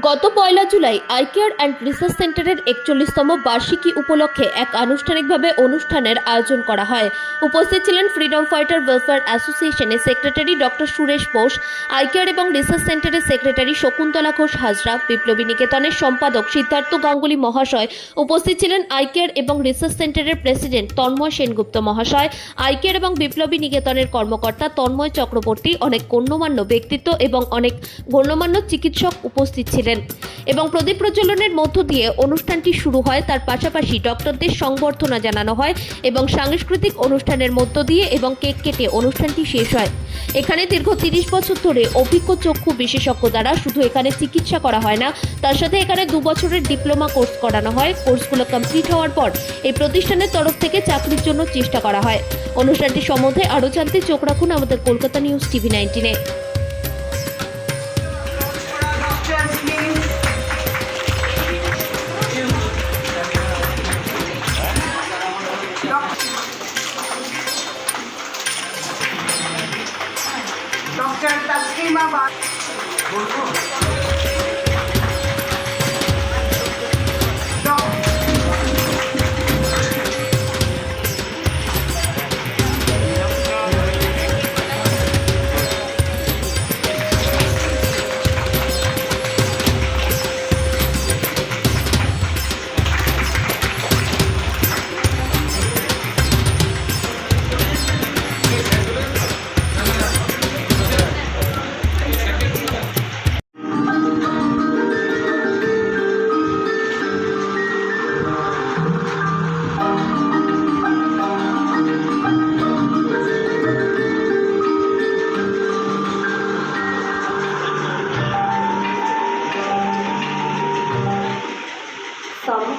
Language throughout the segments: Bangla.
গত পয়লা July eye care and research সেন্টারের একচল্লিশতম বার্ষিকী উপলক্ষে এক আনুষ্ঠানিকভাবে অনুষ্ঠানের আয়োজন করা হয়। উপস্থিত ছিলেন ফ্রিডম ফাইটার ওয়েলফেয়ার অ্যাসোসিয়েশনের secretary doctor Suresh Bose, eye care এবং রিসার্চ সেন্টারের সেক্রেটারি শকুন্তলা ঘোষ হাজরা, বিপ্লবী নিকেতনের সম্পাদক সিদ্ধার্থ গাঙ্গুলি মহাশয়, উপস্থিত ছিলেন আই কেয়ার এবং রিসার্চ সেন্টারের প্রেসিডেন্ট তন্ময় সেনগুপ্ত মহাশয়। আই কেয়ার এবং বিপ্লবী নিকেতনের কর্মকর্তা তন্ময় চক্রবর্তী অনেক গণ্যমান্য ব্যক্তিত্ব এবং অনেক গণ্যমান্য চিকিৎসক উপস্থিত ছিলেন। এবং প্রদীপ প্রজ্বলনের মধ্য দিয়ে অনুষ্ঠানটি শুরু হয়, তার পাশাপাশি ডক্টরদের সংবর্ধনা জানানো হয় এবং সাংস্কৃতিক অনুষ্ঠানের মধ্য দিয়ে এবং কেক কেটে অনুষ্ঠানটি শেষ হয়। এখানে দীর্ঘ তিরিশ বছর ধরে অভিজ্ঞ চক্ষু বিশেষজ্ঞ দ্বারা শুধু এখানে চিকিৎসা করা হয় না, তার সাথে এখানে দু বছরের ডিপ্লোমা কোর্স করানো হয়। কোর্সগুলো কমপ্লিট হওয়ার পর এই প্রতিষ্ঠানের তরফ থেকে চাকরির জন্য চেষ্টা করা হয়। অনুষ্ঠানটি সম্বন্ধে আরও জানতে চোখ রাখুন আমাদের কলকাতা নিউজ টিভি নাইনটিনে জিন্দাবাদ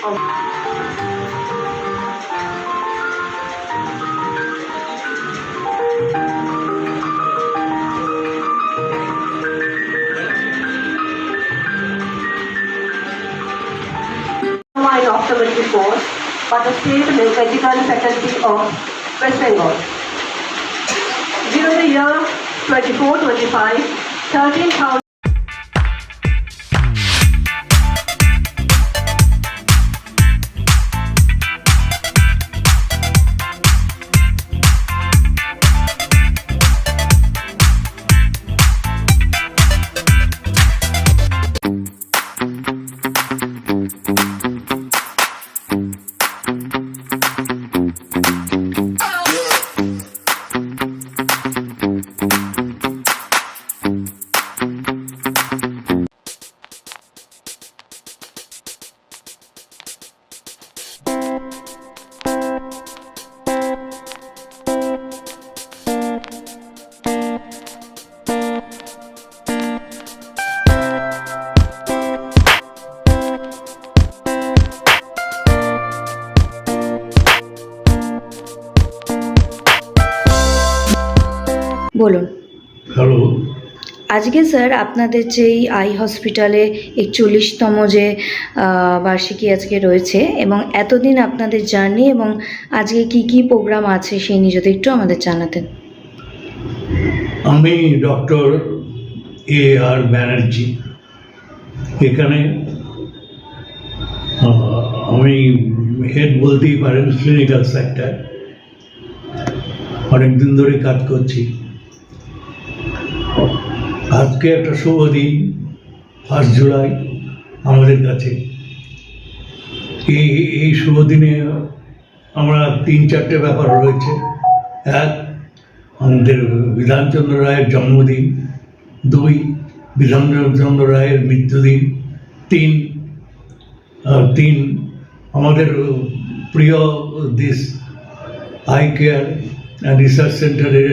I October 24 for the State Medical Faculty of West Bengal. During the year 24-25, 13,000 বলুন। হ্যালো আজকে স্যার আপনাদের যেই আই হসপিটালে একচল্লিশতম যে বার্ষিকী আজকে রয়েছে এবং এতদিন আপনাদের জার্নি এবং আজকে কি কি প্রোগ্রাম আছে সেই নিয়ে যদি একটু আমাদের জানাতেন। আমি ডক্টর এ আর ব্যানার্জি। এখানে আমি হেড বলতেই পারেন ক্লিনিক্যাল সেক্টর। অনেকদিন ধরে কাজ করছি। আজকে একটা শুভ দিন, ফার্স্ট জুলাই, আমাদের কাছে। এই এই শুভ দিনে আমরা তিন, চারটে ব্যাপার রয়েছে। এক, আমাদের বিধানচন্দ্র রায়ের জন্মদিন। দুই, বিধানচন্দ্র রায়ের মৃত্যুদিন। তিন তিন, আমাদের প্রিয় দেশ, আই কেয়ার অ্যান্ড রিসার্চ সেন্টারের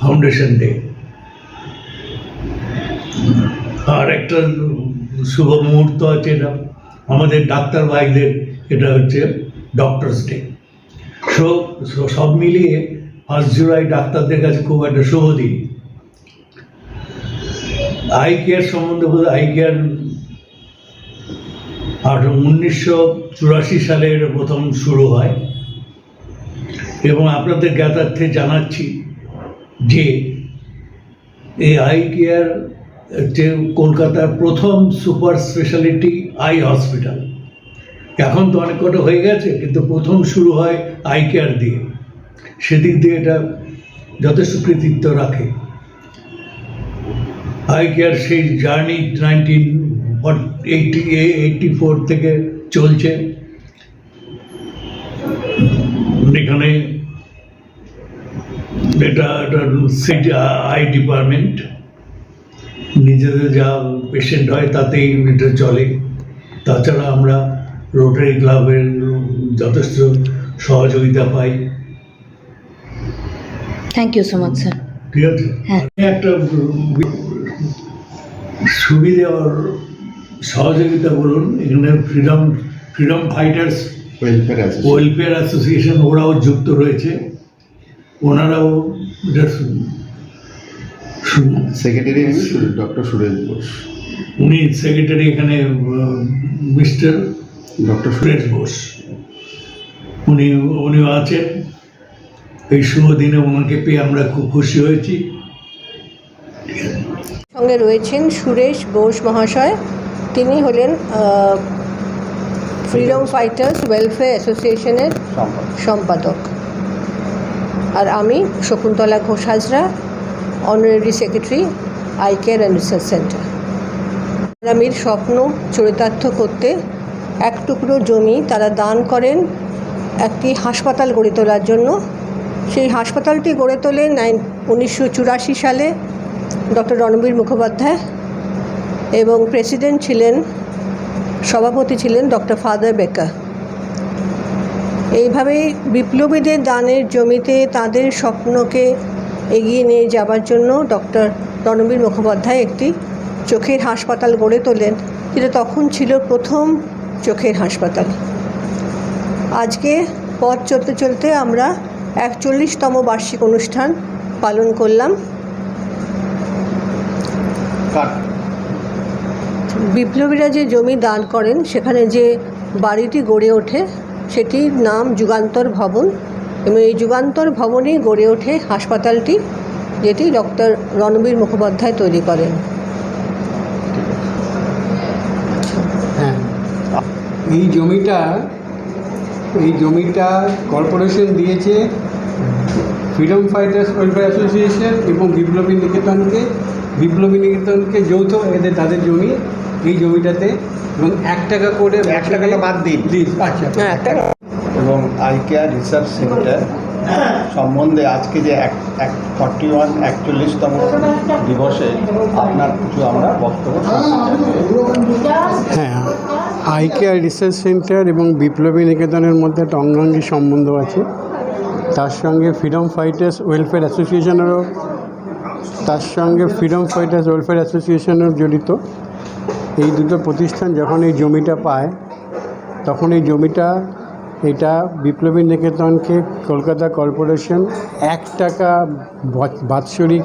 ফাউন্ডেশন ডে। আর একটা শুভ মুহূর্ত আছে এটা। আমাদের ডাক্তার ভাইদের, এটা হচ্ছে ডক্টরস ডে সো সব মিলিয়ে ফার্স্ট জুলাই ডাক্তারদের কাছে খুব একটা শুভ দিন। আই কেয়ার সম্বন্ধে বোধ আই কেয়ার আর উনিশশো চুরাশি সালে এটা প্রথম শুরু হয়। এবং আপনাদের জ্ঞাতার্থে জানাচ্ছি যে এই আই কেয়ার হচ্ছে কলকাতার প্রথম সুপার স্পেশালিটি আই হসপিটাল। এখন তো অনেক কটা হয়ে গেছে, কিন্তু প্রথম শুরু হয় আই কেয়ার দিয়ে। সেদিক দিয়ে এটা যথেষ্ট কৃতিত্ব রাখে। আই কেয়ার সেই journey nineteen eighty eighty four থেকে চলছে। এখানে এটা আই ডিপার্টমেন্ট। নিজেদের যা পেশেন্ট হয় তাতেই এটা চলে। তাছাড়া আমরা রোটারি ক্লাবের যথেষ্ট সহযোগিতা পাই। Thank you so much sir ঠিক আছে? হ্যাঁ। একটা সুবিধে আর সহযোগিতা বলুন এখানে freedom freedom fighters welfare association ওরাও যুক্ত রয়েছে। ওনারাও সেক্রেটারি আমি ডক্টর সুরেশ বোস উনি সেক্রেটারি এখানে মিস্টার ডক্টর সুরেশ বোস উনি উনিও আছেন। এই শুভ দিনে ওনাকে পেয়ে আমরা খুব খুশি হয়েছি। সঙ্গে রয়েছেন সুরেশ বোস মহাশয়। তিনি হলেন ফ্রিডম ফাইটার্স ওয়েলফেয়ার অ্যাসোসিয়েশনের সম্পাদক। আর আমি Shakuntala Ghosh Hazra. Honorary secretary eye care and research centre আমির স্বপ্ন চরিতার্থ করতে এক টুকরো জমি তারা দান করেন একটি হাসপাতাল গড়ে তোলার জন্য। সেই হাসপাতালটি গড়ে তোলেন নাইন উনিশশো চুরাশি সালে ডক্টর রণবীর মুখোপাধ্যায় এবং প্রেসিডেন্ট ছিলেন, সভাপতি ছিলেন ডক্টর ফাদার বেকার। এইভাবেই বিপ্লবীদের দানের জমিতে তাদের স্বপ্নকে এগিয়ে নিয়ে যাবার জন্য ডক্টর রণবীর মুখোপাধ্যায় একটি চোখের হাসপাতাল গড়ে তোলেন যেটা তখন ছিল প্রথম চোখের হাসপাতাল। আজকে পথ চলতে চলতে আমরা একচল্লিশতম বার্ষিক অনুষ্ঠান পালন করলাম। বিপ্লবীরা যে জমি দান করেন সেখানে যে বাড়িটি গড়ে ওঠে সেটির নাম যুগান্তর ভবন। এবং এই যুগান্তর ভবনেই গড়ে ওঠে হাসপাতালটি যেটি ডক্টর রণবীর মুখোপাধ্যায় তৈরি করেন। হ্যাঁ এই জমিটা এই জমিটা কর্পোরেশন দিয়েছে ফ্রিডম ফাইটার্স ওয়েলফেয়ার অ্যাসোসিয়েশন এবং বিপ্লবী নিকেতনকে। বিপ্লবী নিকেতনকে যৌথ এদের তাদের জমি এই জমিটাতে এবং এক টাকা করে এক টাকাটা বাদ দিন। প্লিজ আচ্ছা। হ্যাঁ একটা এবং আই কেয়ার রিসার্চ সেন্টার সম্বন্ধে আজকে যে এক এক ফর্টি ওয়ান একচল্লিশতম দিবসে আপনার কিছু আমরা বক্তব্য হ্যাঁ আই কেয়ার রিসার্চ সেন্টার এবং বিপ্লবী নিকেতনের মধ্যে একটা অঙ্গাঙ্গী সম্বন্ধ আছে। তার সঙ্গে ফ্রিডম ফাইটার্স ওয়েলফেয়ার অ্যাসোসিয়েশনেরও, তার সঙ্গে ফ্রিডম ফাইটার্স ওয়েলফেয়ার অ্যাসোসিয়েশনের জড়িত। এই দুটো প্রতিষ্ঠান যখন এই জমিটা পায়, তখন এই জমিটা এটা বিপ্লবী নিকেতনকে কলকাতা কর্পোরেশন এক টাকা বাৎসরিক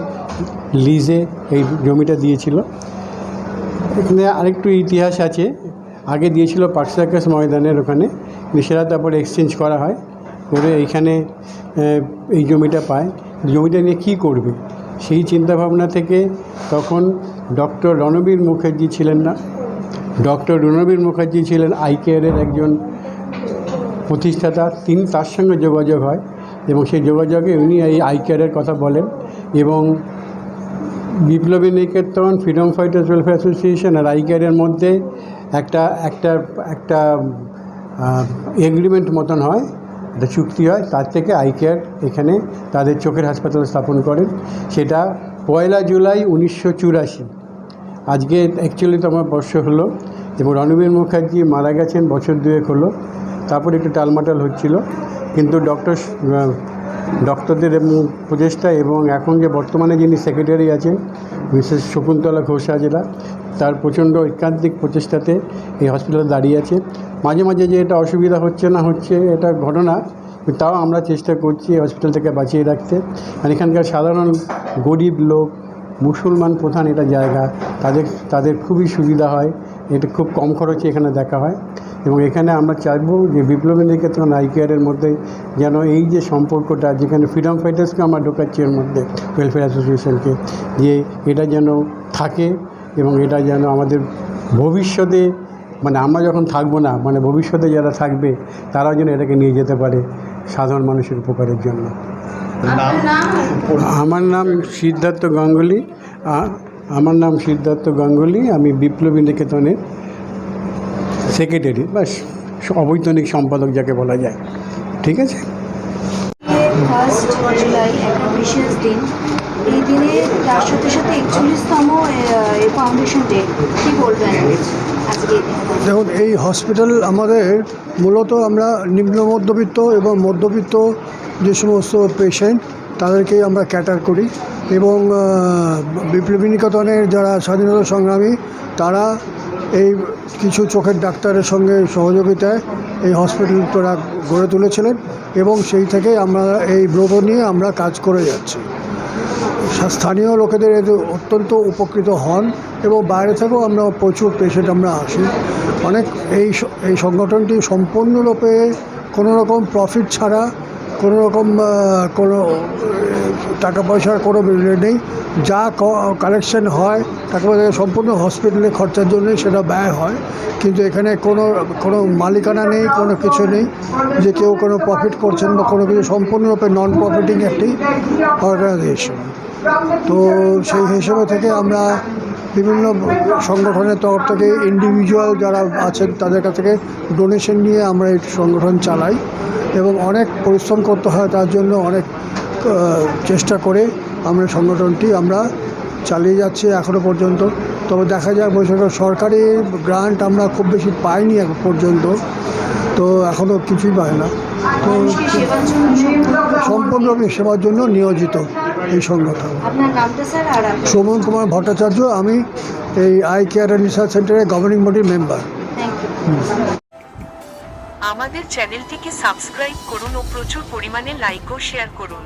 লিজে এই জমিটা দিয়েছিল। এখানে আরেকটু ইতিহাস আছে। আগে দিয়েছিল পার্সাকাস ময়দানের ওখানে। সেটা তারপরে এক্সচেঞ্জ করা হয়। করে এইখানে এই জমিটা পায়। জমিটা নিয়ে কী করবে? সেই চিন্তাভাবনা থেকে তখন ডক্টর রণবীর মুখার্জি ছিলেন না। ডক্টর রণবীর মুখার্জি ছিলেন আই কেয়ারের একজন প্রতিষ্ঠাতা, তিনি তার সঙ্গে যোগাযোগ হয় এবং সেই যোগাযোগে উনি এই আই কেয়ারের কথা বলেন এবং Biplabi Niketan, freedom fighters welfare association আর আইকেয়ারের মধ্যে একটা একটা একটা এগ্রিমেন্ট মতন হয়, একটা চুক্তি হয়, তার থেকে আইকেয়ার এখানে তাদের চোখের হাসপাতাল স্থাপন করেন। সেটা পয়লা জুলাই উনিশশো চুরাশি। আজকে একচল্লিশতম বর্ষ হলো এবং রণবীর মুখার্জি মারা গেছেন, বছর দুয়েক হলো। তারপর একটু টালমাটাল হচ্ছিল। কিন্তু ডক্টর ডক্টরদের প্রচেষ্টা এবং এখন যে বর্তমানে যিনি সেক্রেটারি আছেন, মিসেস শকুন্তলা ঘোষ হাজরা তার প্রচণ্ড ঐকান্তিক প্রচেষ্টাতে এই হসপিটাল দাঁড়িয়ে আছে। মাঝে মাঝে যে এটা অসুবিধা হচ্ছে না হচ্ছে, এটা ঘটনা তাও আমরা চেষ্টা করছি হসপিটাল থেকে বাঁচিয়ে রাখতে। আর এখানকার সাধারণ গরিব লোক, মুসলমান প্রধান এটা জায়গা, তাদের তাদের খুবই সুবিধা হয়। এটা খুব কম খরচে এখানে দেখা হয়। এবং এখানে আমরা চাইব যে বিপ্লবী নিকেতন আই কেয়ারের মধ্যে যেন এই যে সম্পর্কটা যেখানে ফ্রিডম ফাইটার্সকে আমরা ঢোকাচ্ছি এর মধ্যে ওয়েলফেয়ার অ্যাসোসিয়েশনকে যে এটা যেন থাকে এবং এটা যেন আমাদের ভবিষ্যতে মানে আমরা যখন থাকব না মানে ভবিষ্যতে যারা থাকবে তারাও যেন এটাকে নিয়ে যেতে পারে সাধারণ মানুষের উপকারের জন্য। আমার নাম সিদ্ধার্থ গাঙ্গুলি আমার নাম সিদ্ধার্থ গাঙ্গুলি আমি বিপ্লবী নিকেতনের সেক্রেটারি বা অবৈতনিক সম্পাদক যাকে বলা যায় ঠিক আছে ফার্স্ট জুলাই একটা বিশেষ দিন এই দিনে তার সাথে সাথে একচল্লিশতম ফাউন্ডেশন ডে কী বলবেন আজকে এই দিনে? দেখুন এই হসপিটাল আমাদের মূলত আমরা নিম্ন মধ্যবিত্ত এবং মধ্যবিত্ত যে সমস্ত পেশেন্ট তাদেরকেই আমরা ক্যাটার করি এবং বিপ্লবী নিকেতনের যারা স্বাধীনতা সংগ্রামী তারা এই কিছু চোখের ডাক্তারের সঙ্গে সহযোগিতায় এই হসপিটাল হসপিটালটা গড়ে তুলেছিলেন এবং সেই থেকেই আমরা এই ব্রত নিয়ে আমরা কাজ করে যাচ্ছি। স্থানীয় লোকেদের এতে অত্যন্ত উপকৃত হন এবং বাইরে থেকেও আমরা প্রচুর পেশেন্ট আমরা আসি। অনেক এই এই সংগঠনটি সম্পূর্ণরূপে কোনো রকম প্রফিট ছাড়া কোনো রকম কোনো টাকা পয়সার কোনো বিল নেই। যা কালেকশন হয় টাকা পয়সা সম্পূর্ণ হসপিটালে খরচার জন্যই সেটা ব্যয় হয়। কিন্তু এখানে কোনো কোনো মালিকানা নেই, কোনো কিছু নেই যে কেউ কোনো প্রফিট করছেন বা কোনো কিছু সম্পূর্ণরূপে নন প্রফিটিং একটি অর্গানাইজেশন তো সেই হিসেবে থেকে আমরা বিভিন্ন সংগঠনের তরফ থেকে ইন্ডিভিজুয়াল যারা আছেন তাদের কাছ থেকে ডোনেশন নিয়ে আমরা এই সংগঠন চালাই এবং অনেক পরিশ্রম করতে হয় তার জন্য অনেক চেষ্টা করে আমরা সংগঠনটি আমরা চালিয়ে যাচ্ছি এখনও পর্যন্ত। তবে দেখা যায় বৈশাখ সরকারি গ্রান্ট আমরা খুব বেশি পাইনি এখন পর্যন্ত। তো এখনও কিছুই পাই না। তো সম্পূর্ণ- সেবার জন্য নিয়োজিত। এই সংগঠন আপনার নামটা স্যার আর আপনার শোভন কুমার ভট্টাচার্য আমি এই আই কেয়ার অ্যান্ড রিসার্চ সেন্টারের গভর্নিং বডির মেম্বার আমাদের চ্যানেলটিকে সাবস্ক্রাইব করুন ও প্রচুর পরিমাণে লাইক ও শেয়ার করুন।